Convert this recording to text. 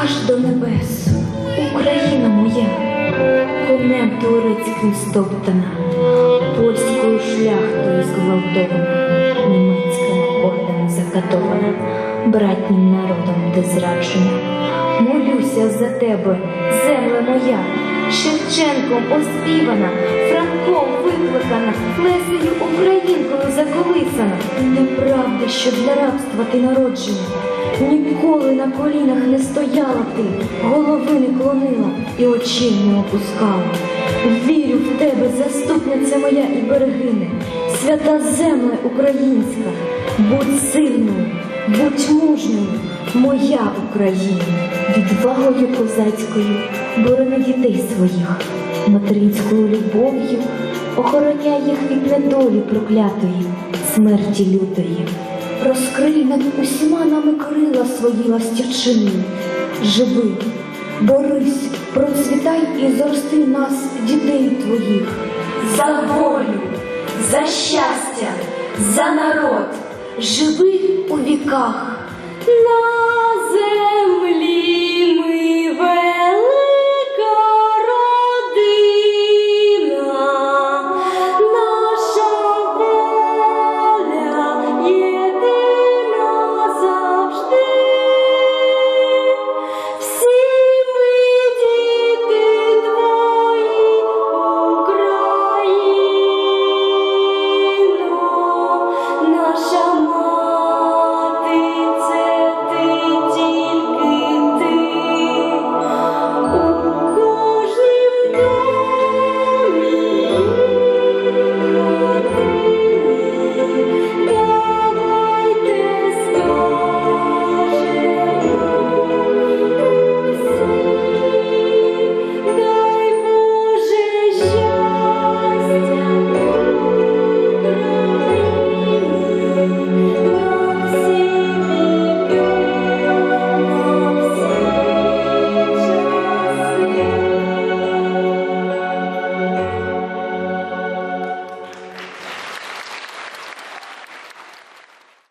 аж до небес. Україна моя, конем турецьким стоптана, польською шляхтою зґвалтована, німецьким орденом закатована, братнім народом де зраджена. Молюся за тебе, земле моя, Шевченком оспівана, Франком викликана, Лесею українкою заколисана. Неправда, що для рабства ти народжена. Ніколи на колінах не стояла ти, голови не клонила і очей не опускала. Вірю в тебе, заступниця моя і берегине, свята земля українська, будь сильною, будь мужньою, моя Україна, відвагою козацькою, борони дітей своїх, материнською любов'ю, охороняй їх від недолі проклятої, смерті лютої. Розкрий над усіма нами крила свої ластячини. Живи, борись, процвітай і зрости нас, дітей твоїх. За волю, за щастя, за народ, живи у віках.